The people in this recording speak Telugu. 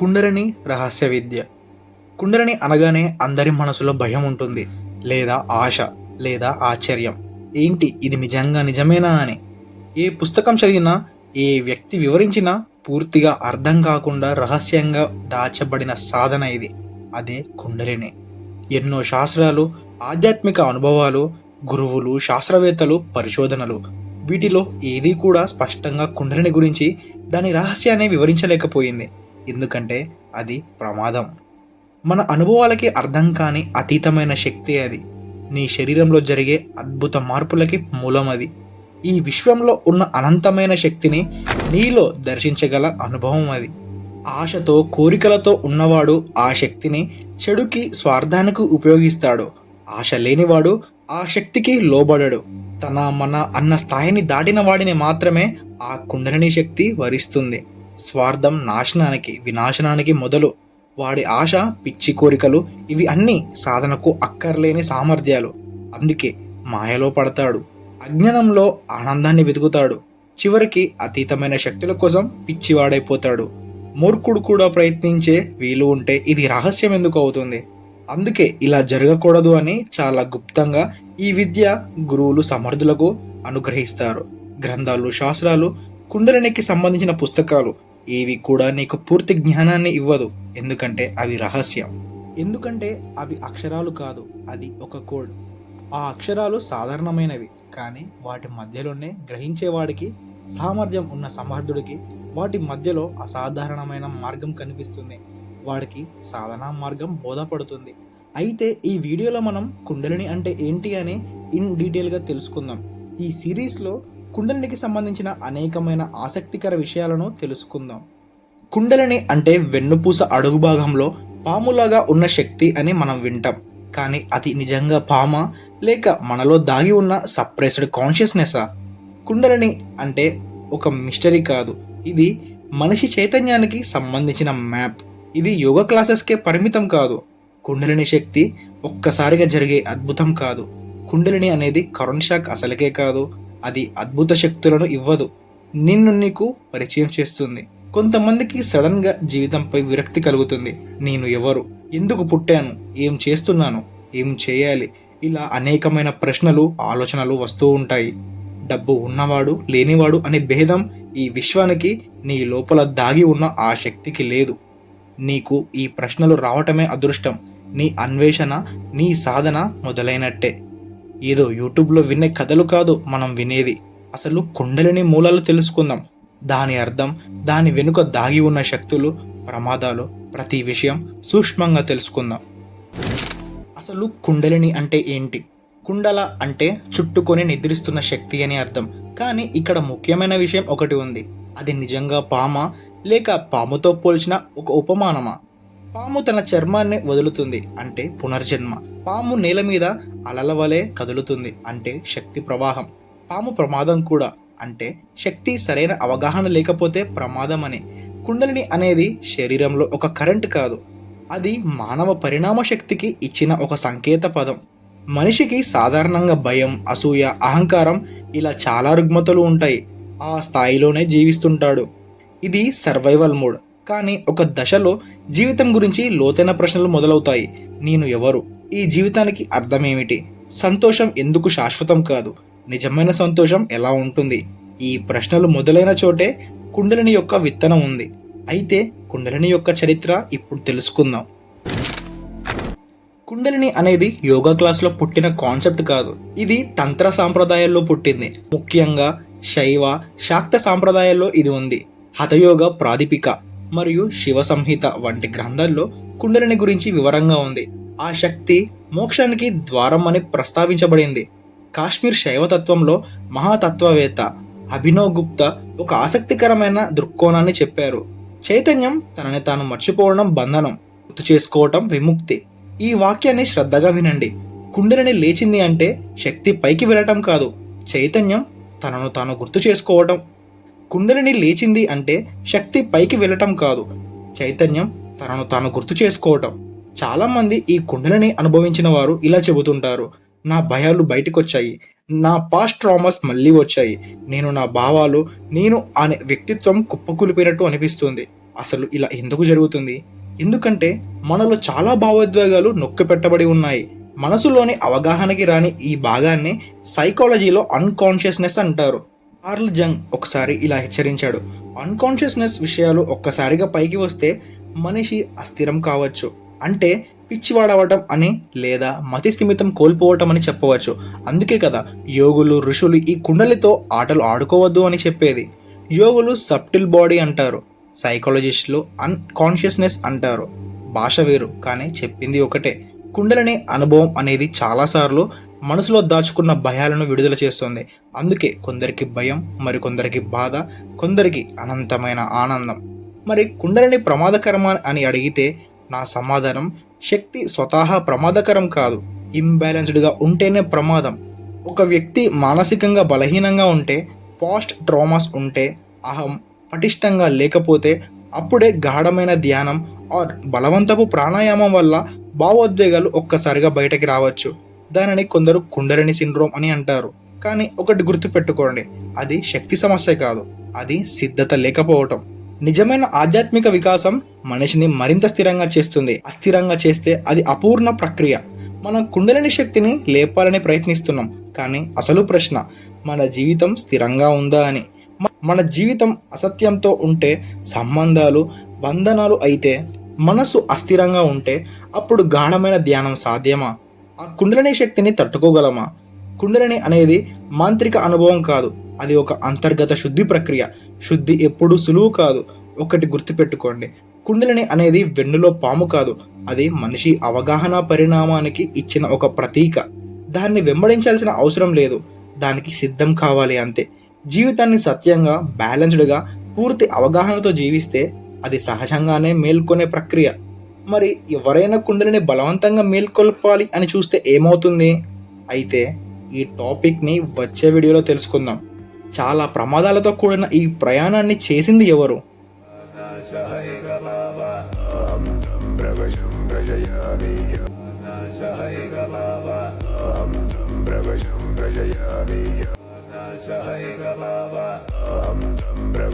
కుండరని రహస్య విద్య. కుండరని అనగానే అందరి మనసులో భయం ఉంటుంది లేదా ఆశ లేదా ఆశ్చర్యం. ఏంటి ఇది నిజంగా నిజమేనా అని. ఏ పుస్తకం చదివినా ఏ వ్యక్తి వివరించినా పూర్తిగా అర్థం కాకుండా రహస్యంగా దాచబడిన సాధన ఇది. అదే కుండలిని ఎన్నో శాస్త్రాలు ఆధ్యాత్మిక అనుభవాలు గురువులు శాస్త్రవేత్తలు పరిశోధనలు వీటిలో ఏదీ కూడా స్పష్టంగా కుండలిని గురించి దాని రహస్యాన్ని వివరించలేకపోయింది. ఎందుకంటే అది ప్రమాదం. మన అనుభవాలకి అర్థం కాని అతీతమైన శక్తి అది. నీ శరీరంలో జరిగే అద్భుత మార్పులకి మూలం అది. ఈ విశ్వంలో ఉన్న అనంతమైన శక్తిని నీలో దర్శించగల అనుభవం అది. ఆశతో కోరికలతో ఉన్నవాడు ఆ శక్తిని చెడుకి స్వార్థానికి ఉపయోగిస్తాడు. ఆశ లేనివాడు ఆ శక్తికి లోబడడు. తన మన అన్న స్థాయిని దాటిన వాడిని మాత్రమే ఆ కుండలిని శక్తి వరిస్తుంది. స్వార్థం నాశనానికి వినాశనానికి మొదలు. వాడి ఆశ పిచ్చి కోరికలు ఇవి అన్నీ సాధనకు అక్కర్లేని సామర్థ్యాలు. అందుకే మాయలో పడతాడు. అజ్ఞానంలో ఆనందాన్ని వెతుకుతాడు. చివరికి అతీతమైన శక్తుల కోసం పిచ్చివాడైపోతాడు. మూర్ఖుడు కూడా ప్రయత్నించే వీలు ఉంటే ఇది రహస్యం ఎందుకు అవుతుంది? అందుకే ఇలా జరగకూడదు అని చాలా గుప్తంగా ఈ విద్య గురువులు సమర్థులకు అనుగ్రహిస్తారు. గ్రంథాలు శాస్త్రాలు కుండలినికి సంబంధించిన పుస్తకాలు ఏవి కూడా నీకు పూర్తి జ్ఞానాన్ని ఇవ్వదు. ఎందుకంటే అవి రహస్యం. ఎందుకంటే అవి అక్షరాలు కాదు అది ఒక కోడ్. ఆ అక్షరాలు సాధారణమైనవి కానీ వాటి మధ్యలోనే గ్రహించేవాడికి సామర్థ్యం ఉన్న సమర్థుడికి వాటి మధ్యలో అసాధారణమైన మార్గం కనిపిస్తుంది. వాడికి సాధనా మార్గం బోధపడుతుంది. అయితే ఈ వీడియోలో మనం కుండలిని అంటే ఏంటి అని ఇన్ డీటెయిల్గా తెలుసుకుందాం. ఈ సిరీస్లో కుండలినికి సంబంధించిన అనేకమైన ఆసక్తికర విషయాలను తెలుసుకుందాం. కుండలిని అంటే వెన్నుపూస అడుగు భాగంలో పాములాగా ఉన్న శక్తి అని మనం వింటాం. కానీ అది నిజంగా పామా? లేక మనలో దాగి ఉన్న సప్రెస్డ్ కాన్షియస్నెస్సా? కుండలిని అంటే ఒక మిస్టరీ కాదు. ఇది మనిషి చైతన్యానికి సంబంధించిన మ్యాప్. ఇది యోగా క్లాసెస్కే పరిమితం కాదు. కుండలిని శక్తి ఒక్కసారిగా జరిగే అద్భుతం కాదు. కుండలిని అనేది కరోన్ షాక్ అసలుకే కాదు. అది అద్భుత శక్తులను ఇవ్వదు. నిన్ను నీకు పరిచయం చేస్తుంది. కొంతమందికి సడన్గా జీవితంపై విరక్తి కలుగుతుంది. నేను ఎవరు? ఎందుకు పుట్టాను? ఏం చేస్తున్నాను? ఏం చేయాలి? ఇలా అనేకమైన ప్రశ్నలు ఆలోచనలు వస్తూ ఉంటాయి. డబ్బు ఉన్నవాడు లేనివాడు అనే భేదం ఈ విశ్వానికి నీ లోపల దాగి ఉన్న ఆ శక్తికి లేదు. నీకు ఈ ప్రశ్నలు రావటమే అదృష్టం. నీ అన్వేషణ నీ సాధన మొదలైనట్టే. ఏదో యూట్యూబ్లో వినే కథలు కాదు మనం వినేది. అసలు కుండలిని మూలాలు తెలుసుకుందాం. దాని అర్థం దాని వెనుక దాగి ఉన్న శక్తులు ప్రమాదాలు ప్రతి విషయం సూక్ష్మంగా తెలుసుకుందాం. అసలు కుండలిని అంటే ఏంటి? కుండల అంటే చుట్టుకొని నిద్రిస్తున్న శక్తి అని అర్థం. కానీ ఇక్కడ ముఖ్యమైన విషయం ఒకటి ఉంది. అది నిజంగా పామా లేక పాముతో పోల్చిన ఒక ఉపమానమా? పాము తన చర్మాన్ని వదులుతుంది అంటే పునర్జన్మ. పాము నేల మీద అలల వలె కదులుతుంది అంటే శక్తి ప్రవాహం. పాము ప్రమాదం కూడా అంటే శక్తి సరైన అవగాహన లేకపోతే ప్రమాదం అని కుండలిని అనేది శరీరంలో ఒక కరెంట్ కాదు. అది మానవ పరిణామ శక్తికి ఇచ్చిన ఒక సంకేత పదం. మనిషికి సాధారణంగా భయం అసూయ అహంకారం ఇలా చాలా రుగ్మతలు ఉంటాయి. ఆ స్థాయిలోనే జీవిస్తుంటాడు. ఇది సర్వైవల్ మోడ్. కానీ ఒక దశలో జీవితం గురించి లోతైన ప్రశ్నలు మొదలవుతాయి. నేను ఎవరు? ఈ జీవితానికి అర్థం ఏమిటి సంతోషం ఎందుకు శాశ్వతం కాదు? నిజమైన సంతోషం ఎలా ఉంటుంది? ఈ ప్రశ్నలు మొదలైన చోటే కుండలిని యొక్క విత్తనం ఉంది. అయితే కుండలిని యొక్క చరిత్ర ఇప్పుడు తెలుసుకుందాం. కుండలిని అనేది యోగా క్లాస్లో పుట్టిన కాన్సెప్ట్ కాదు. ఇది తంత్ర సాంప్రదాయాల్లో పుట్టింది. ముఖ్యంగా శైవ శాక్త సాంప్రదాయాల్లో ఇది ఉంది. హతయోగ ప్రాదిపిక మరియు శివ సంహిత వంటి గ్రంథాల్లో కుండలిని గురించి వివరంగా ఉంది. ఆ శక్తి మోక్షానికి ద్వారం అని ప్రస్తావించబడింది. కాశ్మీర్ శైవతత్వంలో మహాతత్వవేత్త అభినవ్ గుప్తా ఒక ఆసక్తికరమైన దృక్కోణాన్ని చెప్పారు. చైతన్యం తనని తాను మర్చిపోవడం బంధనం గుర్తు చేసుకోవటం విముక్తి. ఈ వాక్యాన్ని శ్రద్ధగా వినండి. కుండలిని లేచింది అంటే శక్తి పైకి వెళ్ళటం కాదు చైతన్యం తనను తాను గుర్తు చేసుకోవటం. కుండలిని లేచింది అంటే శక్తి పైకి వెళ్ళటం కాదు చైతన్యం తనను తాను గుర్తు చేసుకోవటం. చాలామంది ఈ కుండలని అనుభవించిన వారు ఇలా చెబుతుంటారు నా భయాలు బయటకు వచ్చాయి నా పాస్ట్ ట్రామాస్ మళ్ళీ వచ్చాయి నేను నా భావాలు నేను అనే వ్యక్తిత్వం కుప్పకూలిపోయినట్టు అనిపిస్తుంది. అసలు ఇలా ఎందుకు జరుగుతుంది? ఎందుకంటే మనలో చాలా భావోద్వేగాలు నొక్కి పెట్టబడి ఉన్నాయి. మనసులోని అవగాహనకి రాని ఈ భాగాన్ని సైకాలజీలో అన్కాన్షియస్నెస్ అంటారు. కార్ల్ జంగ్ ఒకసారి ఇలా హెచ్చరించాడు అన్కాన్షియస్నెస్ విషయాలు ఒక్కసారిగా పైకి వస్తే మనిషి అస్థిరం కావచ్చు. అంటే పిచ్చివాడవటం అని లేదా మతి స్థిమితం కోల్పోవటం అని చెప్పవచ్చు. అందుకే కదా యోగులు ఋషులు ఈ కుండలితో ఆటలు ఆడుకోవద్దు అని చెప్పేది. యోగులు సబ్టిల్ బాడీ అంటారు. సైకాలజిస్టులు అన్కాన్షియస్నెస్ అంటారు. భాష వేరు కానీ చెప్పింది ఒకటే. కుండలని అనుభవం అనేది చాలాసార్లు మనసులో దాచుకున్న భయాలను విడుదల చేస్తుంది. అందుకే కొందరికి భయం మరికొందరికి బాధ కొందరికి అనంతమైన ఆనందం. మరి కుండలని ప్రమాదకరమా అని అడిగితే నా సమాధానం శక్తి స్వతహా ప్రమాదకరం కాదు. ఇంబ్యాలెన్స్డ్గా ఉంటేనే ప్రమాదం. ఒక వ్యక్తి మానసికంగా బలహీనంగా ఉంటే పాస్ట్ ట్రామాస్ ఉంటే అహం పటిష్టంగా లేకపోతే అప్పుడే గాఢమైన ధ్యానం ఆర్ బలవంతపు ప్రాణాయామం వల్ల భావోద్వేగాలు ఒక్కసారిగా బయటకి రావచ్చు. దానిని కొందరు కుండలిని సిండ్రోమ్ అని అంటారు. కానీ ఒకటి గుర్తుపెట్టుకోండి అది శక్తి సమస్య కాదు అది సిద్ధత లేకపోవటం. నిజమైన ఆధ్యాత్మిక వికాసం మనిషిని మరింత స్థిరంగా చేస్తుంది. అస్థిరంగా చేస్తే అది అపూర్ణ ప్రక్రియ. మనం కుండలిని శక్తిని లేపాలని ప్రయత్నిస్తున్నాం. కానీ అసలు ప్రశ్న మన జీవితం స్థిరంగా ఉందా అని. మన జీవితం అసత్యంతో ఉంటే సంబంధాలు బంధనాలు అయితే మనసు అస్థిరంగా ఉంటే అప్పుడు గాఢమైన ధ్యానం సాధ్యమా? ఆ కుండలిని శక్తిని తట్టుకోగలమా? కుండలిని అనేది మాంత్రిక అనుభవం కాదు. అది ఒక అంతర్గత శుద్ధి ప్రక్రియ. శుద్ధి ఎప్పుడూ సులువు కాదు. ఒకటి గుర్తుపెట్టుకోండి. కుండలిని అనేది వెన్నులో పాము కాదు. అది మనిషి అవగాహన పరిణామానికి ఇచ్చిన ఒక ప్రతీక. దాన్ని వెంబడించాల్సిన అవసరం లేదు. దానికి సిద్ధం కావాలి అంతే. జీవితాన్ని సత్యంగా బ్యాలెన్స్డ్గా పూర్తి అవగాహనతో జీవిస్తే అది సహజంగానే మేల్కొనే ప్రక్రియ. మరి ఎవరైనా కుండలిని బలవంతంగా మేల్కొల్పాలి అని చూస్తే ఏమవుతుంది? అయితే ఈ టాపిక్ని వచ్చే వీడియోలో తెలుసుకుందాం. చాలా ప్రమాదాలతో కూడిన ఈ ప్రయాణాన్ని చేసింది ఎవరు? अहं